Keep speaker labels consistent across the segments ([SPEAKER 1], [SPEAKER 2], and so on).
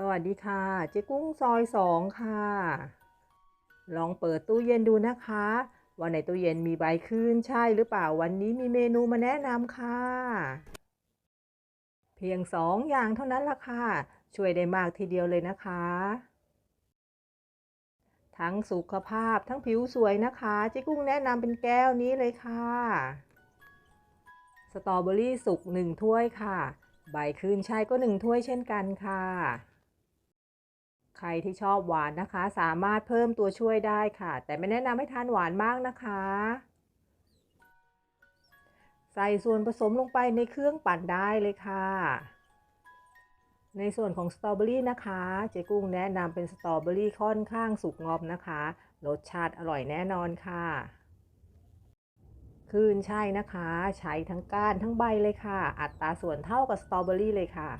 [SPEAKER 1] สวัสดีค่ะ เจ๊กุ้งซอยสองค่ะ ลองเปิดตู้เย็นดูนะคะว่าในตู้เย็นมีใบขึ้นใช่หรือเปล่าวันนี้มีเมนูมาแนะนำค่ะ เพียงสองอย่างเท่านั้นละค่ะ ช่วยได้มากทีเดียวเลยนะคะ ทั้งสุขภาพทั้งผิวสวยนะคะ เจ๊กุ้งแนะนำเป็นแก้วนี้เลยค่ะ สตรอเบอรี่สุกหนึ่งถ้วยค่ะ ใบขึ้นช่ก็หนึ่งถ้วยเช่นกันค่ะ ใครที่ชอบหวานนะคะ สามารถเพิ่มตัวช่วยได้ค่ะ แต่ไม่แนะนำให้ทานหวานมากนะคะ ใส่ส่วนผสมลงไปในเครื่องปั่นได้เลยค่ะ ในส่วนของสตรอเบอรี่นะคะ เจ๊กุ้งแนะนำเป็นสตรอเบอรี่ค่อนข้างสุกงอมนะคะ รสชาติอร่อยแน่นอนค่ะคืนใช่นะคะ ใช้ทั้งก้านทั้งใบเลยค่ะ อัตราส่วนเท่ากับสตรอเบอรี่เลยค่ะ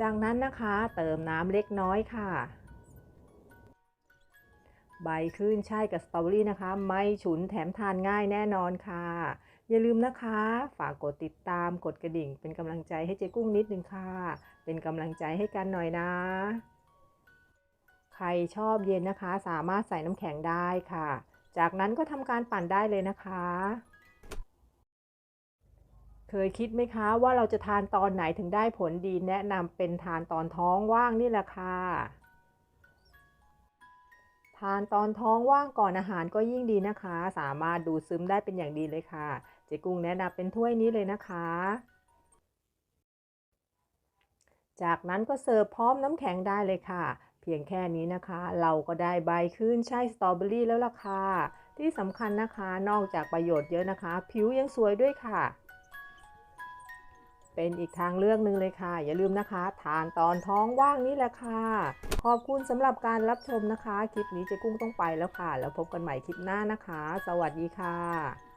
[SPEAKER 1] จากนั้นนะคะเติมน้ำเล็กน้อยค่ะ ใบขึ้นใช่กับสตรอเบอรี่นะคะ ไม่ฉุนแถมทานง่ายแน่นอนค่ะ อย่าลืมนะคะ ฝากกดติดตามกดกระดิ่ง เป็นกำลังใจให้เจ๊กุ้งนิดนึงค่ะ เป็นกำลังใจให้กันหน่อยนะ ใครชอบเย็นนะคะ สามารถใส่น้ำแข็งได้ค่ะ จากนั้นก็ทำการปั่นได้เลยนะคะ เคยคิดไหมคะว่าเราจะทานตอนไหนถึงได้ผลดีแนะนำเป็นทานตอนท้องว่างนี่แหละค่ะทานตอนท้องว่างก่อนอาหารก็ยิ่งดีนะคะ สามารถดูซึมได้เป็นอย่างดีเลยค่ะ เจ๊กุ้งแนะนำเป็นถ้วยนี้เลยนะคะ จากนั้นก็เสิร์ฟพร้อมน้ำแข็งได้เลยค่ะ เพียงแค่นี้นะคะ เราก็ได้ใบขึ้นใช่สตรอเบอรี่แล้วล่ะค่ะ ที่สำคัญนะคะ นอกจากประโยชน์เยอะนะคะ ผิวยังสวยด้วยค่ะ เป็นอีกทางเลือกหนึ่งเลยค่ะ อย่าลืมนะคะ ทานตอนท้องว่างนี่แหละค่ะ ขอบคุณสำหรับการรับชมนะคะ คลิปนี้เจ๊กุ้งต้องไปแล้วค่ะ แล้วพบกันใหม่คลิปหน้านะคะ สวัสดีค่ะ